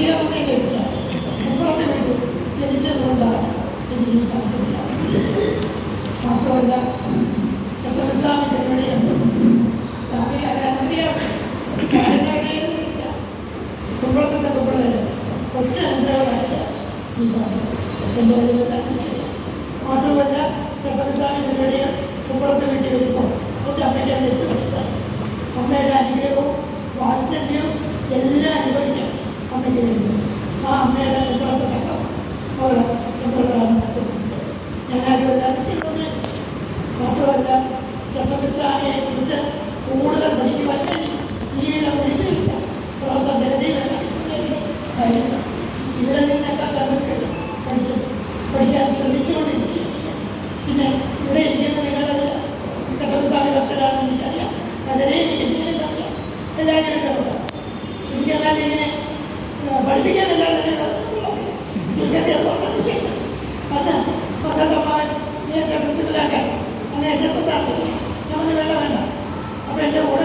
അധികമായി ലഭിച്ചു മുമ്പൊക്കെ ലഭിച്ചതുകൊണ്ടാണ് എനിക്ക് താല്പര്യമില്ല മാത്രമല്ല ശത്രുസ്വാമി പരിപാടിയുണ്ട് സ്വാമി ആരാധനയാണ് കുമ്പളത്തെ ശത്രുക്കളുണ്ട് ഒറ്റ അനുഗ്രഹമായിട്ട് ഈ പാട്ട് എന്റെ ഒരു മാത്രമല്ല ശത്രുസ്വാമി പരിപാടിയ കുമ്പളത്തെ വീട്ടിൽ വരുമ്പോൾ ഒറ്റ അമ്മയ്ക്ക് എട്ട് വയസ്സായി അമ്മയുടെ അനുഗ്രഹവും വാത്സല്യവും എല്ലാം അനുഭവം мама, блядь, എന്റെ പ്രിൻസിപ്പലാക്കാൻ എന്നെ എൻ എസ് എസ് ആക്കുന്നു ഞാൻ വെള്ളം വേണ്ട. അപ്പം എന്റെ കൂടെ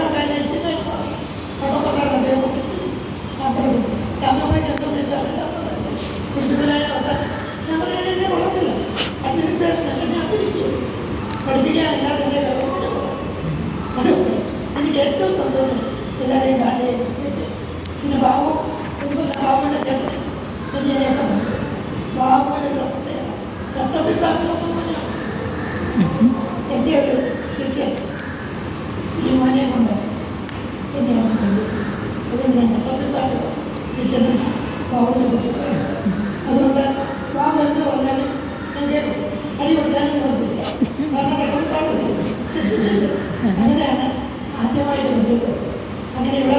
ശിഷ്യനും അതുകൊണ്ട് വാക്ക് എന്ത് പറഞ്ഞാലും എന്റെ അടി കൊടുക്കാനും കൊടുത്തില്ല കാരണം കട്ടൻ സാധനം ശിഷ്യനില്ല അങ്ങനെയാണ് ആദ്യമായിട്ട് അങ്ങനെ ഇവിടെ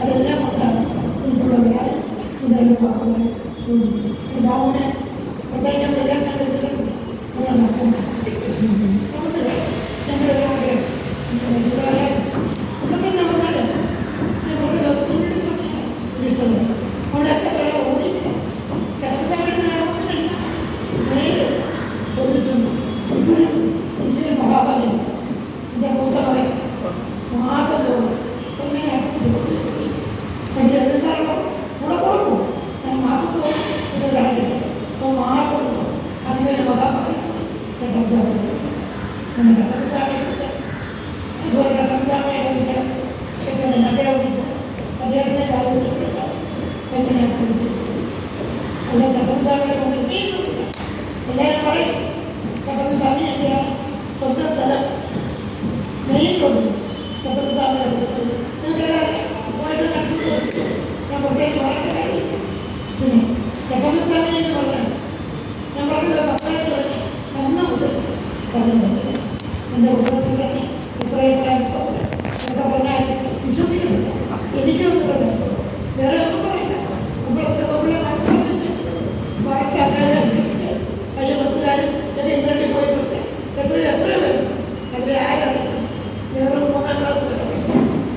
അതെല്ലാം കൊണ്ടാണ് ഇപ്പോഴുള്ള എല്ലാവരുടെ പ്രസംഗം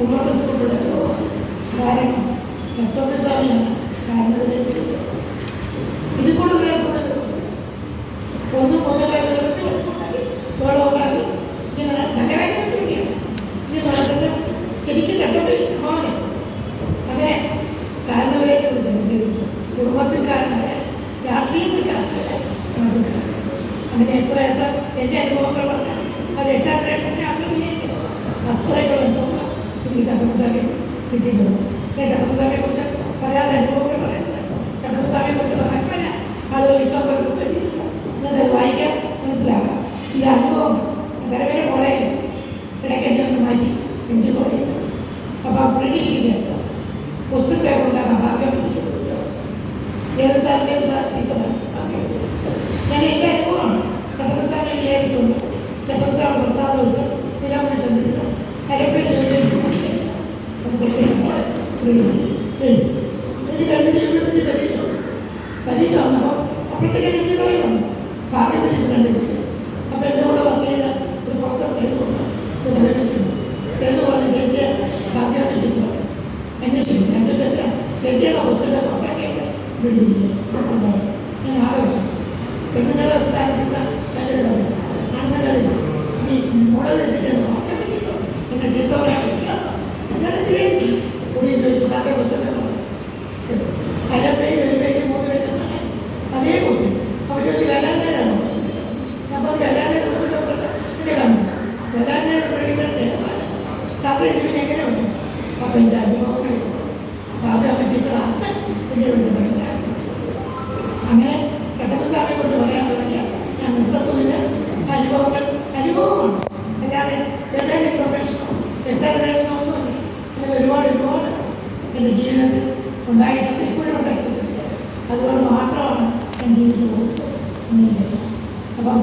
కుమారస్వాములకు వారిని తప్పనిసరి కారణం ഈ ചട്ടമ്പിസ്വാമിയെ കിട്ടിയിട്ടുള്ളൂ ഞാൻ ചട്ടമ്പിസ്വാമിയെക്കുറിച്ച് പറയാതെ അനുഭവങ്ങൾ പറയുന്നത് ചട്ടമ്പിസ്വാമിയെക്കുറിച്ച് പറയാൻ പല ആളുകൾ ഇഷ്ടപ്പെടുന്നു കിട്ടിയിട്ടുണ്ട് എന്നത് വായിക്കാൻ മനസ്സിലാക്കാം ഈ അനുഭവം അത് എനിക്ക് എങ്ങനെ ഉണ്ട് അപ്പം എന്റെ അനുഭവം ബാബുരാമൻ അങ്ങനെ കട്ടപ്പസ്വാമിയെ കൊണ്ട് പറയാൻ തുടങ്ങിയ ഞാൻ നൃത്തത്തിന്റെ അനുഭവങ്ങൾ അനുഭവമാണ്. അല്ലാതെ ചേട്ടന്റെ പ്രൊഫഷനോ എക്സാഗ്രേഷനോ ഒന്നുമില്ല അങ്ങനെ ഒരുപാട് ഒരുപാട് എന്റെ ജീവിതത്തിൽ ഉണ്ടായിട്ടുണ്ട്. ഇപ്പോഴും ഉണ്ടായിട്ടുണ്ട്. അതുകൊണ്ട് മാത്രമാണ് ഞാൻ അപ്പം